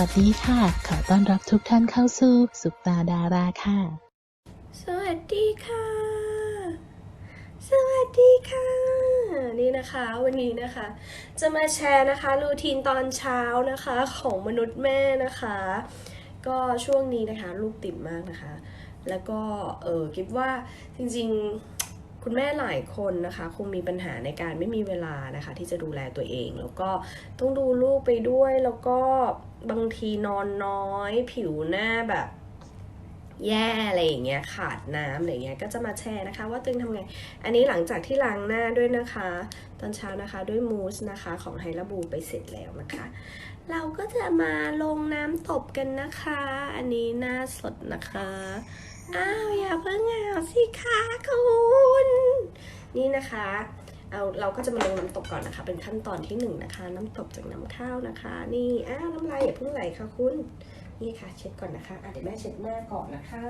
วัสดีค่ะ ขอต้อนรับทุกท่านเข้าสู่สุปตาดาราค่ะ สวัสดีค่ะ สวัสดีค่ะ นี่นะคะวันนี้นะคะ จะมาแชร์นะคะรูทีนตอนเช้านะคะของมนุษย์แม่นะคะ ก็ช่วงนี้นะคะลูกติดมากนะคะ แล้วก็เออคิดว่าจริงๆ คุณแม่หลายคนนะคะคงมีปัญหาในการไม่มีเวลานะคะ ที่จะดูแลตัวเอง แล้วก็ต้องดูลูกไปด้วยแล้วก็บางทีนอนน้อย ผิวหน้าแบบแย่อะไรอย่างเงี้ยขาดน้ำอะไรเงี้ยก็จะมาแชร์นะคะ ว่าตึงทำไง อันนี้หลังจากที่ล้างหน้าด้วยนะคะ ตอนเช้านะคะด้วยมูสนะคะของไฮราบูไปเสร็จแล้วนะคะ เราก็จะมาลงน้ำตบกันนะคะ อันนี้หน้าสดนะคะ อ้าวอย่าเพิ่งเอาสิคะคุณนี่นะคะเอาเราก็จะมาลงน้ำตกก่อนนะคะ เป็นขั้นตอนที่หนึ่งนะคะ น้ำตกจากน้ำข้าวนะคะ นี่อ้าวน้ำลายอย่าเพิ่งไหลค่ะคุณ นี่ค่ะ เช็ดก่อนนะคะอะเดี๋ยวแม่เช็ดหน้าก่อนนะคะ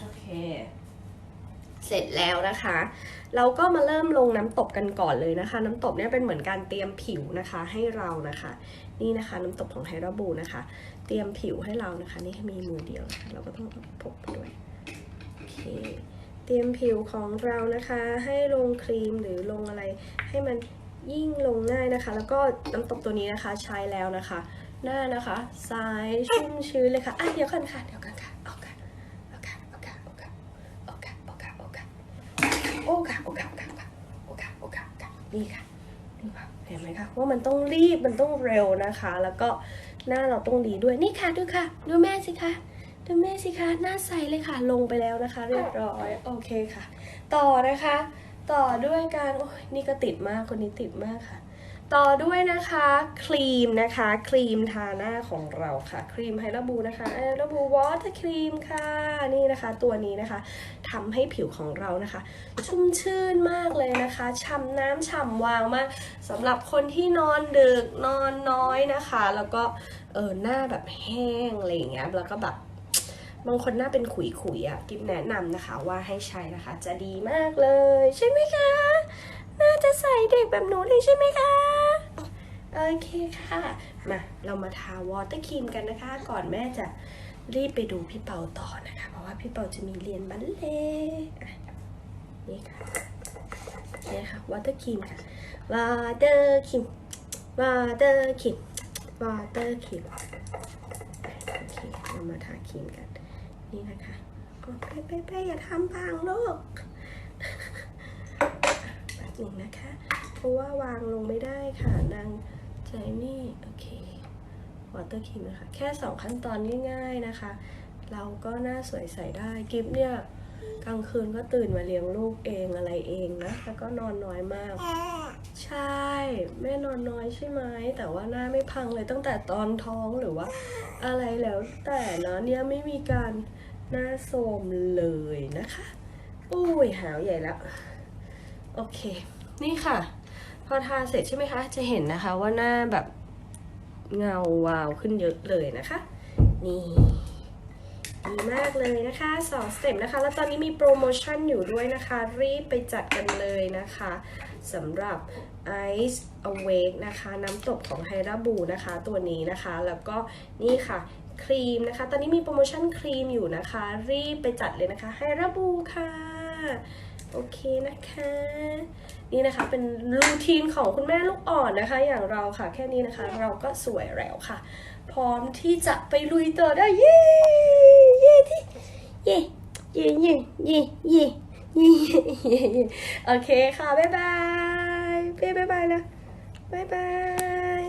โอเค เสร็จแล้วนะคะ เราก็มาเริ่มลงน้ำตบกันก่อนเลยนะคะ น้ำตบเนี่ยเป็นเหมือนการเตรียมผิวนะคะให้เรานะคะ นี่นะคะน้ำตบของไฮราบูนะคะ เตรียมผิวให้เรานะคะ นี่มีมือเดียวนะคะเราก็ต้องพกไปด้วยโอเคเตรียมผิวของเรานะคะ ให้ลงครีมหรือลงอะไรให้มันยิ่งลงง่ายนะคะ แล้วก็น้ำตบตัวนี้นะคะใช้แล้วนะคะ หน้านะคะซ้ายชุ่มชื้นเลยค่ะอะเดี๋ยวกันค่ะเดี๋ยวกันค่ะเอาค่ะเอาค่ะเอาค่ะเอาค่ะเอาค่ะเอาค่ะ โอ้ค่ะโอ้ค่ะโอ้ค่ะโอ้ค่ะโอ้ค่ะโอ้ค่ะนี่ค่ะนี่ค่ะเห็นไหมคะว่ามันต้องรีบมันต้องเร็วนะคะ แล้วก็หน้าเราต้องดีด้วยนี่ค่ะดูค่ะ ดูแม่สิคะดูแม่สิคะหน้าใสเลยค่ะลงไปแล้วนะคะ เรียบร้อยโอเคค่ะ ต่อนะคะ ต่อด้วยการโอ้ยนี่ก็ติดมากคนนี้ติดมากค่ะ ต่อด้วยนะคะครีมนะคะครีมทาหน้าของเราค่ะครีมไฮราบูนะคะไฮราบูวอเตอร์ครีมค่ะนี่นะคะ ตัวนี้นะคะทำให้ผิวของเรานะคะ ชุ่มชื่นมากเลยนะคะฉ่ำน้ำฉ่ำวาวมากสำหรับคนที่นอนดึกนอนน้อยนะคะ แล้วก็เออหน้าแบบแห้งอะไรอย่างเงี้ยแล้วก็แบบบางคนหน้าเป็นขุยๆอะกิฟแนะนำนะคะว่าให้ใช้นะคะ จะดีมากเลย ใช่ไหมคะ น่าจะใส่เด็กแบบหนูเลยใช่ไหมคะ โอเคค่ะ มาเรามาทาวอเตอร์ครีมกันนะคะ ก่อนแม่จะรีบไปดูพี่เปาต่อนะคะ เพราะว่าพี่เปาจะมีเรียนบัลเล่นี่ค่ะนี่ค่ะวอเตอร์ครีมค่ะวอเตอร์ครีมวอเตอร์ครีมวอเตอร์ครีมโอเคเรามาทาครีมกัน นี่นะคะไปไปไปอย่าทำพังลูกแป๊บหนึงนะคะ เพราะว่าวางลงไม่ได้ค่ะนาง ใจนี่โอเควอเตอร์ครีมนะคะ แค่สองขั้นตอนง่ายๆนะคะ เราก็หน้าสวยใสได้กิฟเนี่ยกลางคืนก็ตื่นมาเลี้ยงลูกเองอะไรเองนะ แล้วก็นอนน้อยมาก ใช่ แม่นอนน้อยใช่ไหม แต่ว่าหน้าไม่พังเลยตั้งแต่ตอนท้องหรือว่า อะไรแล้วแต่นะเนี่ยไม่มีการหน้าโทรมเลยนะคะ อุ้ยหาวใหญ่แล้ว โอเค นี่ค่ะ พอทาเสร็จใช่ไหมคะ จะเห็นนะคะว่าหน้าแบบเงาวาวขึ้นเยอะเลยนะคะ นี่ดีมากเลยนะคะสองสเต็ปนะคะ แล้วตอนนี้มีโปรโมชั่นอยู่ด้วยนะคะ รีบไปจัดกันเลยนะคะสำหรับ Ice Awake นะคะ น้ำตบของไฮราบูนะคะ ตัวนี้นะคะ แล้วก็นี่ค่ะครีมนะคะ ตอนนี้มีโปรโมชั่นครีมอยู่นะคะ รีบไปจัดเลยนะคะไฮราบูค่ะ โอเคนะคะ นี่นะคะเป็นรูทีนของคุณแม่ลูกอ่อนนะคะ อย่างเราค่ะแค่นี้นะคะ เราก็สวยแล้วค่ะ พร้อมที่จะไปลุยต่อได้เย้เย้ที่เย้เย้เย้เย้เย้เย้เย้เย้โอเคค่ะบ๊ายบายเป้บ๊ายบายนะบ๊ายบาย